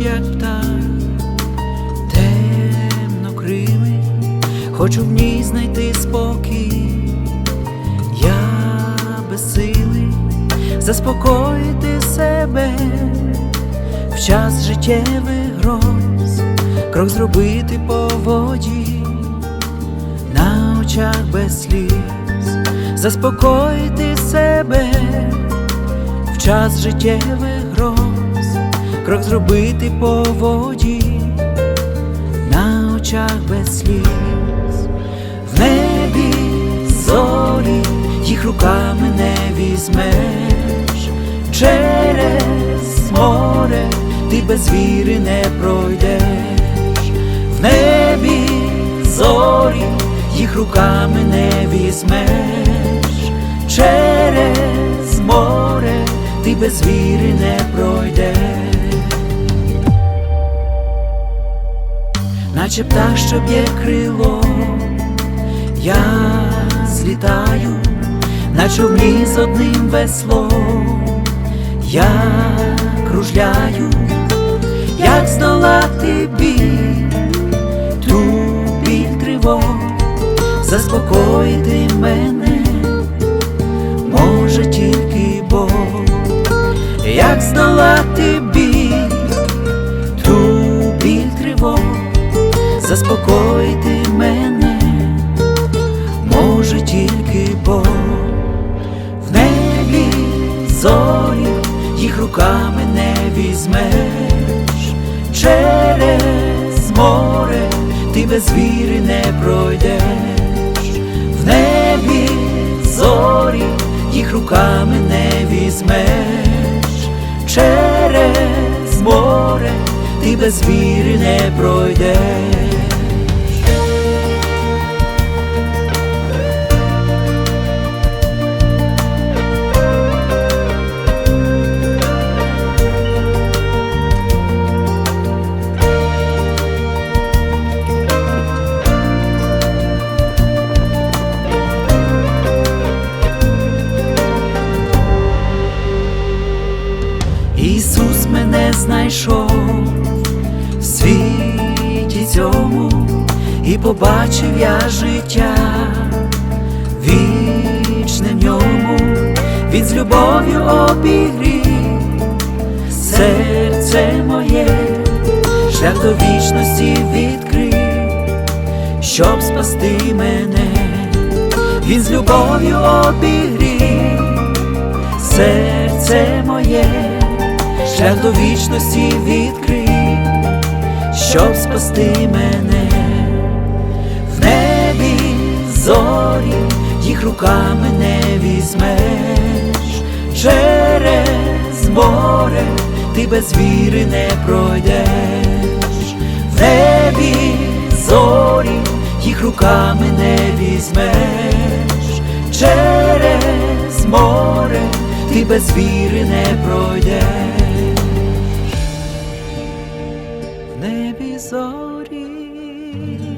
як птах, темно кривий, хочу в ній знайти спокій, я безсилий заспокоїти себе. В час життєвих гроз, крок зробити по воді, на очах без сліз, заспокоїти себе. В час життєвих гроз, крок зробити по воді, на очах без сліз, в небі зорі, їх руками не візьмеш, через море ти без віри не пройдеш, в небі зорі, їх руками не візьмеш, через море ти без віри не пройдеш. Наче птах, що б'є крило, я злітаю, на човні з одним веслом, я кружляю, як здолати біль, ту біль тривог, заспокоїти мене, може тільки Бог, як здолати заспокоїти мене, може тільки Бог. В небі зорі, їх руками не візьмеш, через море ти без віри не пройдеш, в небі зорі, їх руками не візьмеш, через ти без віри не пройдеш. Ісус мене знайшов в світі цьому і побачив я життя вічне в ньому, він з любов'ю обігрів серце моє, шлях до вічності відкрив, щоб спасти мене, він з любов'ю обігрів серце моє шлях до вічності відкрив, щоб спасти мене, в небі зорі, їх руками не візьмеш, через море ти без віри не пройдеш, в небі зорі, їх руками не візьмеш, через море ти без віри не пройдеш. В небі зорі,